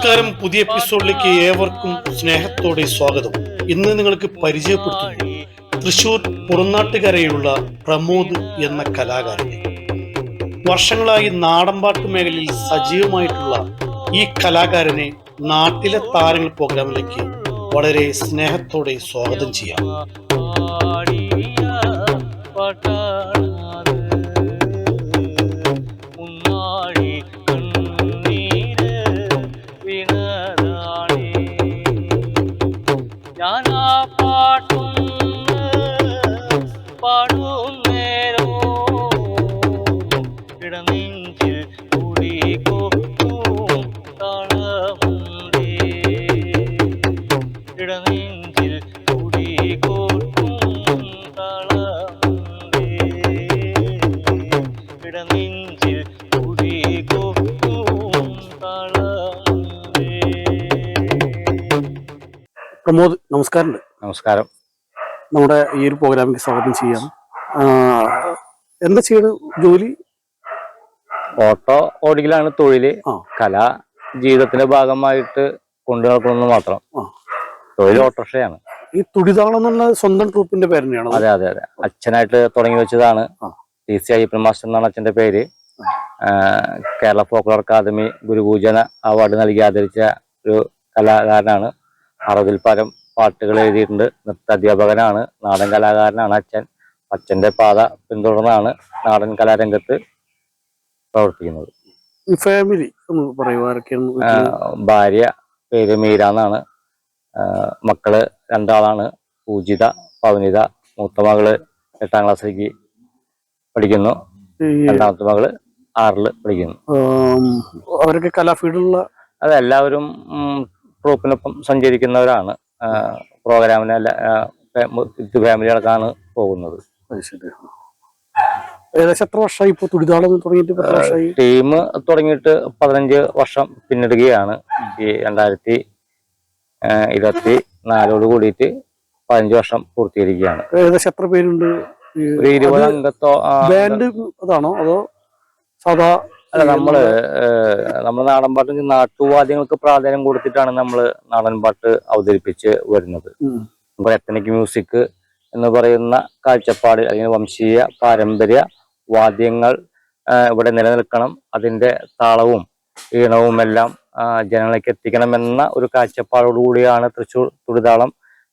നമസ്കാരം. പുതിയ എപ്പിസോഡിലേക്ക് ഏവർക്കും സ്നേഹത്തോടെ സ്വാഗതം. ഇന്ന് നിങ്ങൾക്ക് പരിചയപ്പെടുത്തുന്നു തൃശൂർ പുറനാട്ടുകരയിലുള്ള പ്രമോദ് എന്ന കലാകാരനെ. വർഷങ്ങളായി നാടൻപാട്ട് മേഖലയിൽ സജീവമായിട്ടുള്ള ഈ കലാകാരനെ നാട്ടിലെ താരങ്ങൾ പ്രോഗ്രാമിലേക്ക് വളരെ സ്നേഹത്തോടെ സ്വാഗതം ചെയ്യാം. പാടും നേരോ. ഇടനെഞ്ചിൽ കുടികൊക്കും താളമുണ്ടേ. ഇടനെഞ്ചിൽ കുടികൊക്കും താളമുണ്ടേ. ഇടനെഞ്ചിൽ കുടികൊക്കും താളമുണ്ടേ. പ്രമോദ് നമസ്കാരം നമസ്കാരം. നമ്മുടെ ഈ ഒരു പ്രോഗ്രാമിലേക്ക് സ്വാഗതം ചെയ്യാം. എന്താ ചെയ്ത് ജോലി? ഓട്ടോ ഓടിക്കലാണ് തൊഴിൽ. കല ജീവിതത്തിന്റെ ഭാഗമായിട്ട് കൊണ്ടു നടക്കണമെന്ന് മാത്രം. തൊഴിൽ ഓട്ടോറിക്ഷയാണ്. ഈ തുടിതാളം എന്നുള്ള സ്വന്തം ട്രൂപ്പിന്റെ പേര് തന്നെയാണോ അതെ അതെ അതെ. അച്ഛനായിട്ട് തുടങ്ങി വെച്ചതാണ്. ടി സി അയ്യപ്പൻ മാസ്റ്റർ എന്നാണ് അച്ഛന്റെ പേര്. കേരള ഫോക്ലോർ അക്കാദമി ഗുരുപൂജന അവാർഡ് നൽകി ആദരിച്ച ഒരു കലാകാരനാണ്. അറുപതിൽ പരം പാട്ടുകൾ എഴുതിയിട്ടുണ്ട്. നൃത്ത അധ്യാപകനാണ് നാടൻ കലാകാരനാണ് അച്ഛൻ. അച്ഛന്റെ പാത പിന്തുടർന്നാണ് നാടൻ കലാരംഗത്ത് പ്രവർത്തിക്കുന്നത്. ഫാമിലി? ഭാര്യ പേര് മീര എന്നാണ്. മക്കൾ രണ്ടാളാണ്. പൂജിത പവനിത മൂത്ത മകൾ എട്ടാം ക്ലാസ്സിലേക്ക് പഠിക്കുന്നു. രണ്ടാമത്തെ മകൾ ആറിൽ പഠിക്കുന്നു. അവരൊക്കെ കലാഫീൽഡിലുള്ള അതെല്ലാവരും ട്രൂപ്പിനൊപ്പം സഞ്ചരിക്കുന്നവരാണ്. പ്രോഗ്രാമിന് അല്ല ഇത് ഫാമിലി അടക്കാണ് പോകുന്നത് ഏകദേശം എത്ര വർഷമായി ഇപ്പൊ തുടിതാളം തുടങ്ങിയിട്ട് ഇപ്പൊ ടീം തുടങ്ങിയിട്ട് പതിനഞ്ച് വർഷം പിന്നിടുകയാണ്. ഈ രണ്ടായിരത്തി ഇരുപത്തി നാലോട് കൂടിയിട്ട് പതിനഞ്ച് വർഷം പൂർത്തീകരിക്കുകയാണ്. ഏകദേശം എത്ര പേരുണ്ട്? ഒരു ഇരുപത് അംഗത്തോ ബാൻഡ് അതാണോ? അതോ സാധാ അല്ല നമ്മൾ നമ്മുടെ നാടൻ പാട്ട് നാട്ടുവാദ്യങ്ങൾക്ക് പ്രാധാന്യം കൊടുത്തിട്ടാണ് നമ്മൾ നാടൻ പാട്ട് അവതരിപ്പിച്ച് വരുന്നത്. നമ്മുടെ എത്തനിക് മ്യൂസിക് എന്ന് പറയുന്ന കാഴ്ചപ്പാട് അല്ലെങ്കിൽ വംശീയ പാരമ്പര്യ വാദ്യങ്ങൾ ഇവിടെ നിലനിൽക്കണം. അതിന്റെ താളവും ഈണവും എല്ലാം ജനങ്ങളിലേക്ക് എത്തിക്കണം എന്ന ഒരു കാഴ്ചപ്പാടോടുകൂടിയാണ് തൃശ്ശൂർ തുടിതാളം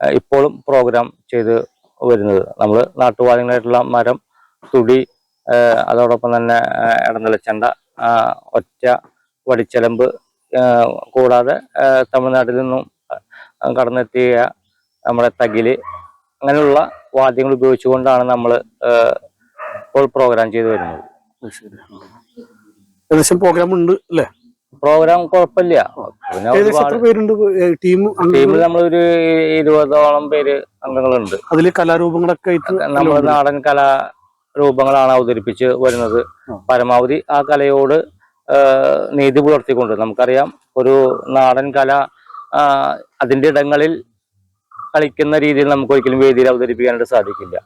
ഇപ്പോഴും പ്രോഗ്രാം ചെയ്ത് വരുന്നത്. നമ്മൾ നാട്ടുവാദ്യങ്ങളായിട്ടുള്ള മരം തുടി അതോടൊപ്പം തന്നെ ഇടനിലച്ചണ്ട ഒറ്റ വടിച്ചലമ്പ് കൂടാതെ തമിഴ്നാട്ടിൽ നിന്നും കടന്നെത്തിയ നമ്മുടെ തകിൽ. അങ്ങനെയുള്ള വാദ്യങ്ങൾ ഉപയോഗിച്ചുകൊണ്ടാണ് നമ്മൾ ഇപ്പോൾ പ്രോഗ്രാം ചെയ്തു വരുന്നത്. ഏകദേശം പ്രോഗ്രാം ഉണ്ട് അല്ലേ? പ്രോഗ്രാം കുഴപ്പമില്ല. ടീമിൽ നമ്മളൊരു ഇരുപതോളം പേര് അംഗങ്ങളുണ്ട്. അതിൽ കലാരൂപങ്ങളൊക്കെ നമ്മുടെ നാടൻ കലാരൂപങ്ങളാണ് അവതരിപ്പിച്ച് വരുന്നത്. പരമാവധി ആ കലയോട് നീതി പുലർത്തിക്കൊണ്ട് നമുക്കറിയാം ഒരു നാടൻ കല അതിന്റെ ഇടങ്ങളിൽ കളിക്കുന്ന രീതിയിൽ നമുക്ക് ഒരിക്കലും വേദിയിൽ അവതരിപ്പിക്കാനായിട്ട് സാധിക്കില്ല.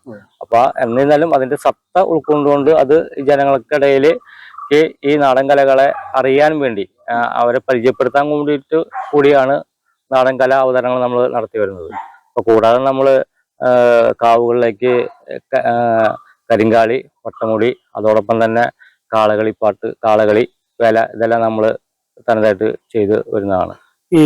അപ്പൊ എന്നിരുന്നാലും അതിന്റെ സത്ത ഉൾക്കൊണ്ടുകൊണ്ട് അത് ജനങ്ങൾക്കിടയിൽ ഈ നാടൻ കലകളെ അറിയാൻ വേണ്ടി അവരെ പരിചയപ്പെടുത്താൻ കൂടിയിട്ട് കൂടിയാണ് നാടൻ കലാ അവതരണങ്ങൾ നമ്മൾ നടത്തി വരുന്നത്. അപ്പൊ കൂടാതെ നമ്മൾ കാവുകളിലേക്ക് കരിങ്കാളി വട്ടമുടി അതോടൊപ്പം തന്നെ കാളകളിപ്പാട്ട് കാളകളി വേല ഇതെല്ലാം നമ്മൾ തനതായിട്ട് ചെയ്ത് വരുന്നതാണ്. ഈ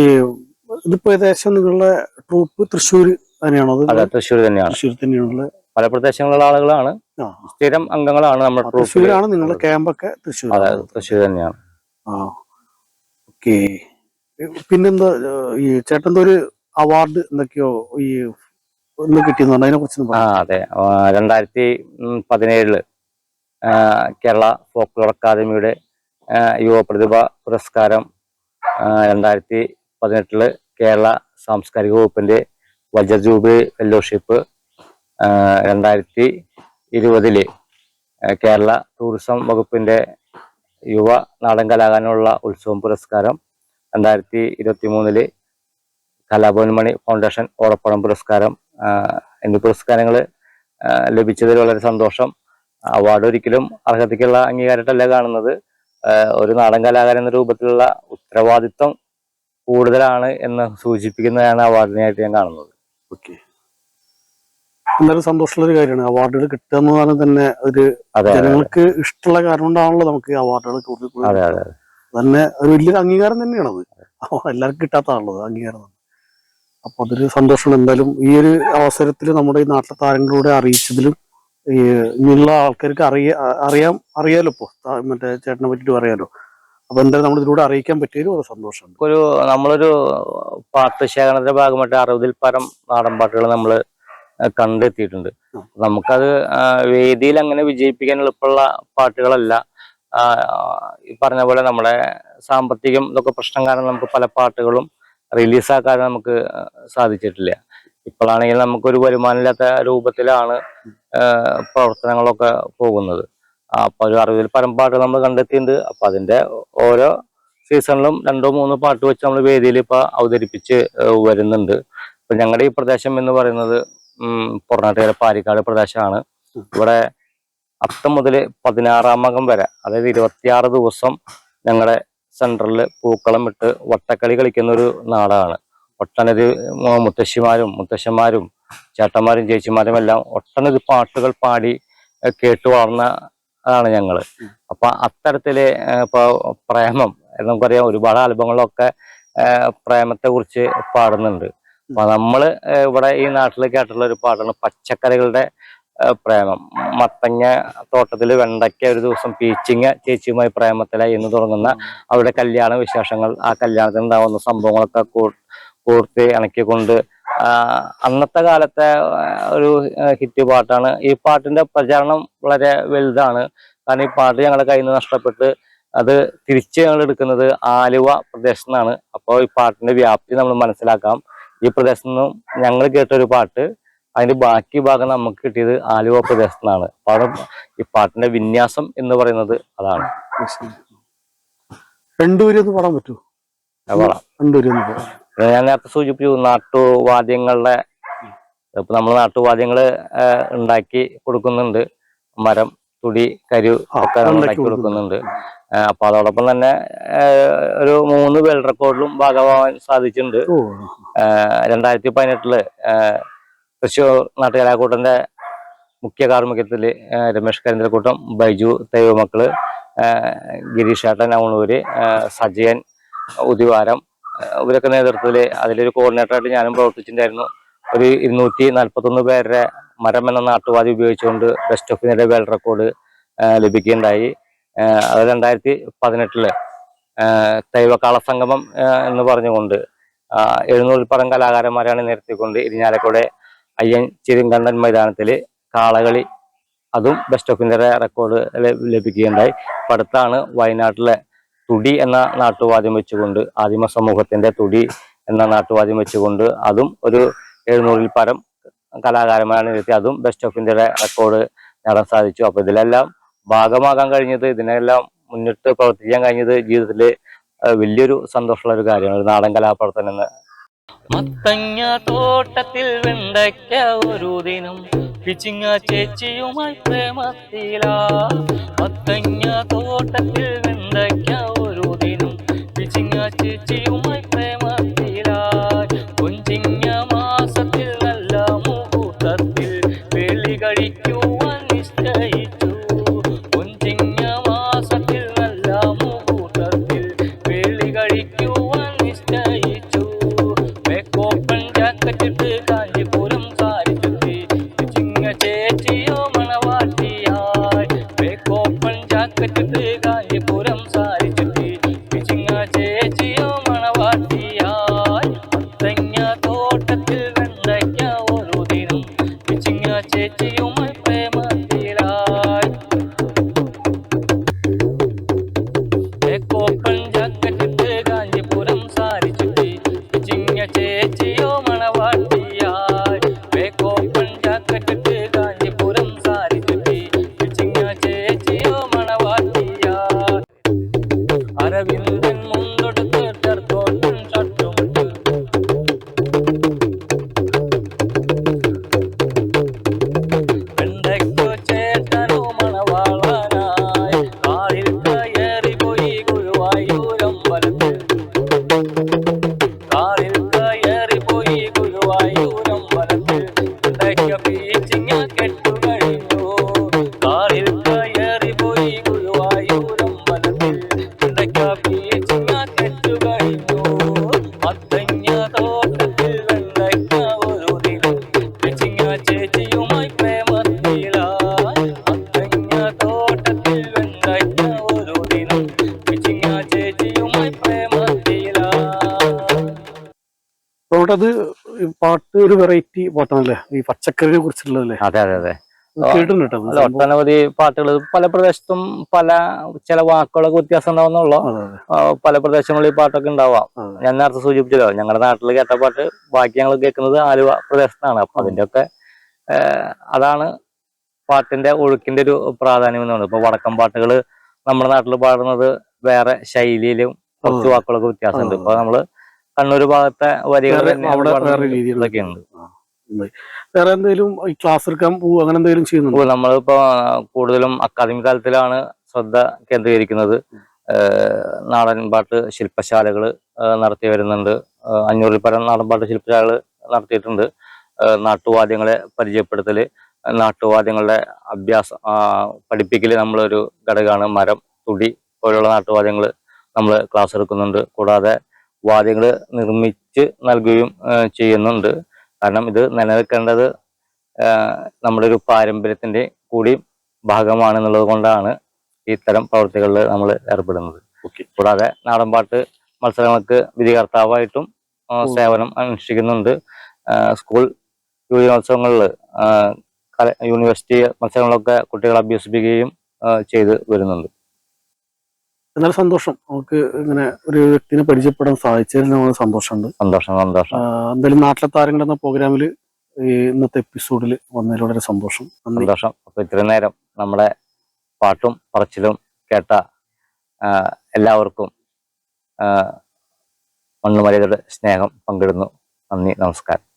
ഇതിപ്പോ ഏകദേശം നിങ്ങളുടെ ട്രൂപ്പ് തൃശ്ശൂർ തന്നെയാണോ? അത് തൃശ്ശൂർ തന്നെയാണ്. തൃശ്ശൂർ തന്നെയാണുള്ള പല പ്രദേശങ്ങളിലുള്ള ആളുകളാണ്. സ്ഥിരം അംഗങ്ങളാണ് നമ്മുടെ തൃശ്ശൂരാണ് നിങ്ങളുടെ ക്യാമ്പൊക്കെ തൃശ്ശൂർ അതെ തൃശ്ശൂർ തന്നെയാണ്. ആ ഓക്കെ. പിന്നെന്താ ഈ ചേട്ടന്റെ ഒരു അവാർഡ് എന്തൊക്കെയോ ഈ കിട്ടിയെന്ന് ആ അതെ. രണ്ടായിരത്തി പതിനേഴിൽ കേരള ഫോക്ലോർ അക്കാദമിയുടെ യുവ പ്രതിഭ പുരസ്കാരം രണ്ടായിരത്തി പതിനെട്ടിൽ കേരള സാംസ്കാരിക വകുപ്പിന്റെ വജ്ര ജൂബിലി ഫെലോഷിപ്പ് ആ, രണ്ടായിരത്തി ഇരുപതിൽ കേരള ടൂറിസം വകുപ്പിന്റെ യുവ നാടൻ കലാകാരനുള്ള ഉത്സവം പുരസ്കാരം രണ്ടായിരത്തി ഇരുപത്തി മൂന്നിൽ കലാഭവൻ മണി ഫൗണ്ടേഷൻ ഓറപ്പണം പുരസ്കാരം എന്നീ പുരസ്കാരങ്ങൾ ലഭിച്ചതിൽ വളരെ സന്തോഷം. അവാർഡ് ഒരിക്കലും അർഹതയ്ക്കുള്ള അംഗീകാരമായിട്ടല്ല കാണുന്നത്. ഒരു നാടൻ കലാകാരൻ എന്ന രൂപത്തിലുള്ള ഉത്തരവാദിത്വം കൂടുതലാണ് എന്ന് സൂചിപ്പിക്കുന്നതാണ് അവാർഡിനായിട്ട് ഞാൻ കാണുന്നത്. ഓക്കെ. എന്തായാലും സന്തോഷമുള്ള ഒരു കാര്യമാണ്. അവാർഡുകൾ കിട്ടുക എന്ന് പറഞ്ഞാൽ തന്നെ ഒരു ജനങ്ങൾക്ക് ഇഷ്ടമുള്ള കാരണം കൊണ്ടാണല്ലോ നമുക്ക് അവാർഡുകൾ കൂടുതൽ തന്നെ ഒരു വലിയൊരു അംഗീകാരം തന്നെയാണത്. അത് എല്ലാവർക്കും കിട്ടാത്തതാണല്ലോ അംഗീകാരം. തന്നെ. അപ്പൊ അതൊരു സന്തോഷമാണ് എന്തായാലും ഈ ഒരു അവസരത്തിൽ നമ്മുടെ ഈ നാട്ടിലെ താരങ്ങളിലൂടെ അറിയിച്ചതിലും ഈ ഇനിയുള്ള ആൾക്കാർക്ക് അറിയ അറിയാം അറിയാലോ ഇപ്പൊ. മറ്റേ ചേട്ടനെ പറ്റിയിട്ട് അറിയാലോ അപ്പൊ എന്തായാലും നമ്മൾ ഇതിലൂടെ അറിയിക്കാൻ പറ്റിയതിൽ ഒരു സന്തോഷമുണ്ട്. ഒരു നമ്മളൊരു പാട്ട് ശേഖരണത്തിന്റെ ഭാഗമായിട്ട് അറുപതിൽ പരം നാടൻ പാട്ടുകൾ നമ്മൾ കണ്ടെത്തിയിട്ടുണ്ട്. നമുക്കത് വേദിയിൽ അങ്ങനെ വിജയിപ്പിക്കാൻ എളുപ്പമുള്ള പാട്ടുകളല്ല. ഈ പറഞ്ഞ പോലെ നമ്മുടെ സാമ്പത്തികം ഇതൊക്കെ പ്രശ്നം കാരണം നമുക്ക് പല പാട്ടുകളും റിലീസാക്കാൻ നമുക്ക് സാധിച്ചിട്ടില്ല. ഇപ്പോഴാണെങ്കിൽ നമുക്കൊരു വരുമാനമില്ലാത്ത രൂപത്തിലാണ് പ്രവർത്തനങ്ങളൊക്കെ പോകുന്നത്. അപ്പോൾ അപ്പൊ ഒരു അറുപതിൽ പരം പാട്ട് നമ്മൾ കണ്ടെത്തിയിട്ടുണ്ട്. അപ്പൊ അതിന്റെ ഓരോ സീസണിലും രണ്ടോ മൂന്നോ പാട്ട് വെച്ച് നമ്മൾ വേദിയിൽ ഇപ്പൊ അവതരിപ്പിച്ച് വരുന്നുണ്ട്. ഇപ്പൊ ഞങ്ങളുടെ ഈ പ്രദേശം എന്ന് പറയുന്നത് പൊറനാട്ടുകര പാരിക്കാട് പ്രദേശമാണ്. ഇവിടെ അത്തം മുതൽ പതിനാറാമകം വരെ അതായത് ഇരുപത്തിയാറ് ദിവസം ഞങ്ങളുടെ സെന്ററിൽ പൂക്കളം ഇട്ട് വട്ടക്കളി കളിക്കുന്ന ഒരു നാടാണ്. ഒട്ടനവധി മുത്തശ്ശിമാരും മുത്തശ്ശന്മാരും ചേട്ടന്മാരും ചേച്ചിമാരും എല്ലാം ഒട്ടനവധി പാട്ടുകൾ പാടി കേട്ടു വളർന്ന ആണ് ഞങ്ങൾ. അപ്പൊ അത്തരത്തിൽ ഇപ്പൊ പ്രേമം നമുക്കറിയാം ഒരുപാട് ആൽബങ്ങളൊക്കെ പ്രേമത്തെ കുറിച്ച് പാടുന്നുണ്ട്. അപ്പൊ നമ്മൾ ഇവിടെ ഈ നാട്ടിൽ കേട്ടുള്ള ഒരു പാട്ടാണ് പച്ചക്കറികളുടെ പ്രേമം. മത്തങ്ങ തോട്ടത്തിൽ വെണ്ടയ്ക്ക ഒരു ദിവസം പീച്ചിങ്ങ ചേച്ചിയുമായി പ്രേമത്തിലായി എന്ന് തുടങ്ങുന്ന അവരുടെ കല്യാണ വിശേഷങ്ങൾ. ആ കല്യാണത്തിന് ഉണ്ടാവുന്ന സംഭവങ്ങളൊക്കെ കൂർത്തി ഇണക്കിക്കൊണ്ട് അന്നത്തെ കാലത്തെ ഒരു ഹിറ്റ് പാട്ടാണ്. ഈ പാട്ടിന്റെ പ്രചാരണം വളരെ വലുതാണ്. കാരണം ഈ പാട്ട് ഞങ്ങളുടെ കയ്യിൽ നിന്ന് നഷ്ടപ്പെട്ട് അത് തിരിച്ച് ഞങ്ങൾ എടുക്കുന്നത് ആലുവ പ്രദേശത്തു അപ്പോൾ ഈ പാട്ടിന്റെ വ്യാപ്തി നമ്മൾ മനസ്സിലാക്കാം. ഈ പ്രദേശത്തു നിന്നും ഞങ്ങൾ കേട്ടൊരു പാട്ട് അതിന്റെ ബാക്കി ഭാഗം നമുക്ക് കിട്ടിയത് ആലുവ പ്രദേശത്തു നിന്നാണ് പാടം ഈ പാട്ടിന്റെ വിന്യാസം എന്ന് പറയുന്നത് അതാണ്. പാടാൻ പറ്റുമോ? ഞാൻ നേരത്തെ സൂചിപ്പിച്ചു നാട്ടുവാദ്യങ്ങളുടെ ഇപ്പൊ നമ്മൾ നാട്ടുവാദ്യങ്ങൾ ഉണ്ടാക്കി കൊടുക്കുന്നുണ്ട്. മരം തുടി കരു ഒക്കെ ഉണ്ടാക്കി കൊടുക്കുന്നുണ്ട്. അപ്പൊ അതോടൊപ്പം തന്നെ ഒരു മൂന്ന് വേൾഡ് റെക്കോർഡിലും ഭാഗമാവാൻ സാധിച്ചിട്ടുണ്ട്. രണ്ടായിരത്തി പതിനെട്ടിൽ ഏഹ് തൃശ്ശൂർ നാട്ടുകലാക്കൂട്ടന്റെ മുഖ്യ കാർമ്മികത്തിൽ ഏഹ് രമേഷ് കരിന്തലക്കൂട്ടം ബൈജു ദൈവമക്കൾ ഗിരീഷ് ഏട്ടൻ ഏഹ് സജയൻ ഉദിവാരം ഇവരൊക്കെ നേതൃത്വത്തിൽ അതിലൊരു കോർഡിനേറ്ററായിട്ട് ഞാനും പ്രവർത്തിച്ചിട്ടുണ്ടായിരുന്നു. ഒരു ഇരുന്നൂറ്റി നാൽപ്പത്തൊന്ന് പേരുടെ മരം എന്ന നാട്ടുവാദി ഉപയോഗിച്ചുകൊണ്ട് ബെസ്റ്റ് ഓഫ് ഇന്ത്യയുടെ വേൾഡ് റെക്കോർഡ് ലഭിക്കുകയുണ്ടായി. അത് രണ്ടായിരത്തി പതിനെട്ടിൽ ദൈവകാള സംഗമം എന്ന് പറഞ്ഞുകൊണ്ട് എഴുന്നൂറിൽ എഴുന്നൂറിപ്പറം കലാകാരന്മാരാണ് നിരത്തിക്കൊണ്ട് ഇരിഞ്ഞാലക്കുടെ അയ്യൻ ചിരുങ്കണ്ണൻ മൈതാനത്തിൽ കാളകളി അതും ബെസ്റ്റ് ഓഫ് ഇന്ത്യയുടെ റെക്കോർഡ് ലഭിക്കുകയുണ്ടായി. അടുത്താണ് വയനാട്ടിലെ തുടി എന്ന നാട്ടുവാദ്യം വെച്ചുകൊണ്ട് ആദിമ സമൂഹത്തിന്റെ തുടി എന്ന നാട്ടുവാദ്യം വെച്ചുകൊണ്ട് അതും ഒരു എഴുന്നൂറിൽ പരം കലാകാരന്മാരാണ് എത്തി അതും ബെസ്റ്റ് ഓഫ് ഇന്ത്യയുടെ റെക്കോർഡ് നേടാൻ സാധിച്ചു. അപ്പൊ ഇതിലെല്ലാം ഭാഗമാകാൻ കഴിഞ്ഞത് ഇതിനെല്ലാം മുന്നിട്ട് പ്രവർത്തിക്കാൻ കഴിഞ്ഞത് ജീവിതത്തിൽ വലിയൊരു സന്തോഷമുള്ള ഒരു കാര്യമാണ് നാടൻ കലാപ്രവർത്തനം എന്ന് മത്തങ്ങ തോട്ടത്തിൽ വെണ്ടയ്ക്ക ഒരു ദിനം പിച്ചിങ്ങ ചേച്ചിയുമായി പ്രേമത്തിലാ. മത്തങ്ങ തോട്ടത്തിൽ ചേട്ടാ അത് ഈ പാട്ട് ഒരു വെറൈറ്റി പാട്ടാണല്ലേ? ഈ പച്ചക്കറിനെ കുറിച്ചുള്ളതല്ലേ അതെ അതെ അതെ. അല്ല. ഒട്ടനവധി പാട്ടുകൾ പല പ്രദേശത്തും പല ചില വാക്കുകളൊക്കെ വ്യത്യാസം ഉണ്ടാവുന്നുള്ളൂ. ആ, പല പ്രദേശങ്ങളിൽ ഈ പാട്ടൊക്കെ ഉണ്ടാവാം. അതെ. ഞാൻ നേരത്തെ സൂചിപ്പിച്ചല്ലോ ഞങ്ങളുടെ നാട്ടിൽ കേട്ട പാട്ട് ബാക്കി ഞങ്ങൾ കേൾക്കുന്നത് ആലുവ പ്രദേശത്താണ്. അപ്പൊ അതിന്റെ ഒക്കെ അതാണ് പാട്ടിന്റെ ഒഴുക്കിന്റെ ഒരു പ്രാധാന്യം എന്ന് പറയുന്നത്. ഇപ്പൊ വടക്കം പാട്ടുകൾ നമ്മുടെ നാട്ടിൽ പാടുന്നത് വേറെ ശൈലിയിലും കുറച്ച് വാക്കുകളൊക്കെ വ്യത്യാസമുണ്ട്. ഇപ്പൊ നമ്മൾ കണ്ണൂർ ഭാഗത്തെ വരികൾ വേറെ- അവിടെ പാടുന്നത്. വേറെ എന്തെങ്കിലും ക്ലാസ് എടുക്കാൻ പോകും അങ്ങനെ എന്തെങ്കിലും ചെയ്യുന്നു നമ്മളിപ്പോ കൂടുതലും അക്കാദമിക് തലത്തിലാണ് ശ്രദ്ധ കേന്ദ്രീകരിക്കുന്നത്. നാടൻ പാട്ട് ശില്പശാലകൾ നടത്തി വരുന്നുണ്ട്. അഞ്ഞൂറിൽ പരം നാടൻ പാട്ട് ശില്പശാലകൾ നടത്തിയിട്ടുണ്ട്. നാട്ടുവാദ്യങ്ങളെ പരിചയപ്പെടുത്തൽ നാട്ടുവാദ്യങ്ങളുടെ അഭ്യാസം പഠിപ്പിക്കൽ പഠിപ്പിക്കൽ നമ്മളൊരു ഘടകമാണ്. മരം തുടി പോലുള്ള നാട്ടുവാദ്യങ്ങൾ നമ്മൾ ക്ലാസ് എടുക്കുന്നുണ്ട്. കൂടാതെ വാദ്യങ്ങൾ നിർമ്മിച്ച് നൽകുകയും ചെയ്യുന്നുണ്ട്. കാരണം ഇത് നിലനിൽക്കേണ്ടത് നമ്മുടെ ഒരു പാരമ്പര്യത്തിന്റെ കൂടി ഭാഗമാണെന്നുള്ളത് കൊണ്ടാണ് ഇത്തരം പ്രവൃത്തികളിൽ നമ്മൾ ഏർപ്പെടുന്നത്. കൂടാതെ നാടൻപാട്ട് മത്സരങ്ങൾക്ക് വിധികർത്താവായിട്ടും സേവനം അനുഷ്ഠിക്കുന്നുണ്ട്. സ്കൂൾ യുവജനോത്സവങ്ങളിൽ യൂണിവേഴ്സിറ്റി മത്സരങ്ങളൊക്കെ കുട്ടികളെ അഭ്യസിപ്പിക്കുകയും ചെയ്ത് വരുന്നുണ്ട്. എന്നാലും സന്തോഷം. നമുക്ക് ഇങ്ങനെ ഒരു വ്യക്തിനെ പരിചയപ്പെടാൻ സാധിച്ചതിൽ നമ്മൾ സന്തോഷമുണ്ട്. സന്തോഷം സന്തോഷം. എന്തായാലും നാട്ടിലെ താരങ്ങൾ എന്ന പ്രോഗ്രാമിൽ ഇന്നത്തെ എപ്പിസോഡിൽ വന്നതിൽ വളരെ സന്തോഷം. സന്തോഷം. അപ്പൊ ഇത്രയും നേരം നമ്മുടെ പാട്ടും പറച്ചിലും കേട്ട എല്ലാവർക്കും മണ്ണുമലയുടെ സ്നേഹം പങ്കിടുന്നു. നന്ദി നമസ്കാരം.